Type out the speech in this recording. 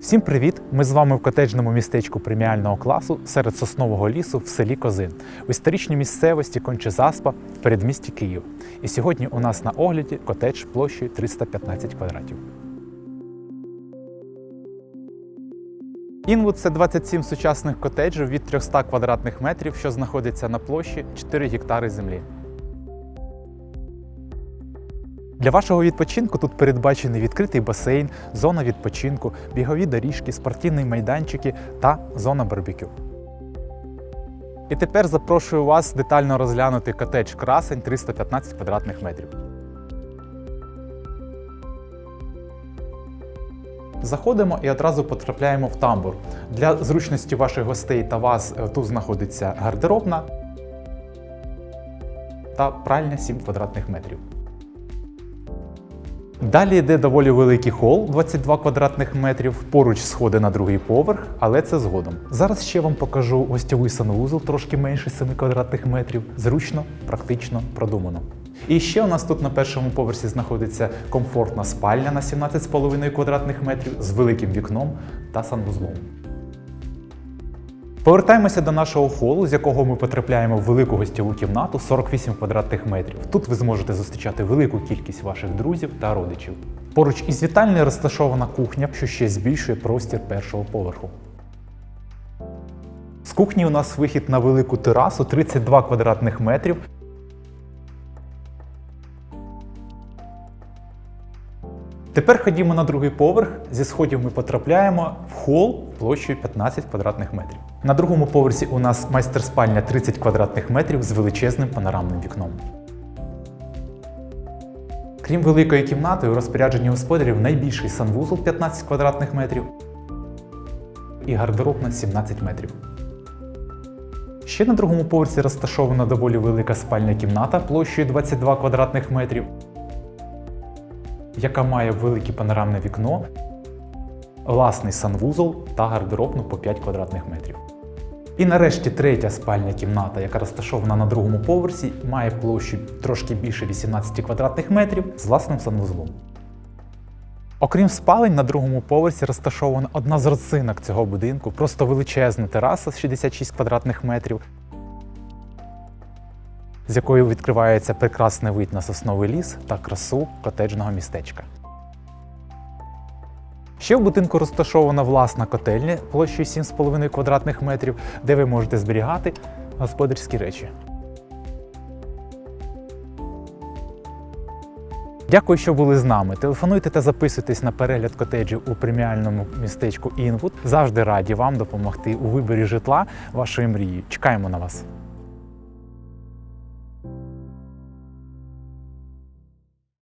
Всім привіт! Ми з вами в котеджному містечку преміального класу серед соснового лісу в селі Козин в історичній місцевості Кончезаспа в передмісті Київ. І сьогодні у нас на огляді котедж площею 315 квадратів. Інвуд це 27 сучасних котеджів від 300 квадратних метрів, що знаходиться на площі 4 гектари землі. Для вашого відпочинку тут передбачений відкритий басейн, зона відпочинку, бігові доріжки, спортивні майданчики та зона барбекю. І тепер запрошую вас детально розглянути котедж красень 315 квадратних метрів. Заходимо і одразу потрапляємо в тамбур. Для зручності ваших гостей та вас е, тут знаходиться гардеробна та пральня 7 квадратних метрів. Далі йде доволі великий хол 22 квадратних метрів, поруч сходи на другий поверх, але це згодом. Зараз ще вам покажу гостьовий санвузол, трошки менше 7 квадратних метрів. Зручно, практично, продумано. І ще у нас тут на першому поверсі знаходиться комфортна спальня на 17,5 квадратних метрів з великим вікном та санвузлом. Повертаємося до нашого холу, з якого ми потрапляємо в велику гостьову кімнату 48 квадратних метрів. Тут ви зможете зустрічати велику кількість ваших друзів та родичів. Поруч із вітальнею розташована кухня, що ще збільшує простір першого поверху. З кухні у нас вихід на велику терасу 32 квадратних метрів. Тепер ходімо на другий поверх. Зі сходів ми потрапляємо в хол площею 15 квадратних метрів. На другому поверсі у нас майстер-спальня 30 квадратних метрів з величезним панорамним вікном. Крім великої кімнати, у розпорядженні господарів найбільший санвузол 15 квадратних метрів і гардеробна 17 метрів. Ще на другому поверсі розташована доволі велика спальня кімната площею 22 квадратних метрів яка має велике панорамне вікно, власний санвузол та гардеробну по 5 квадратних метрів. І нарешті третя спальня кімната, яка розташована на другому поверсі, має площу трошки більше 18 квадратних метрів з власним санвузлом. Окрім спалень, на другому поверсі розташована одна з родзинок цього будинку, просто величезна тераса з 66 квадратних метрів, з якою відкривається прекрасний вид на сосновий ліс та красу котеджного містечка. Ще в будинку розташована власна котельня площею 7,5 квадратних метрів, де ви можете зберігати господарські речі. Дякую, що були з нами. Телефонуйте та записуйтесь на перегляд котеджів у преміальному містечку Інвуд. Завжди раді вам допомогти у виборі житла вашої мрії. Чекаємо на вас.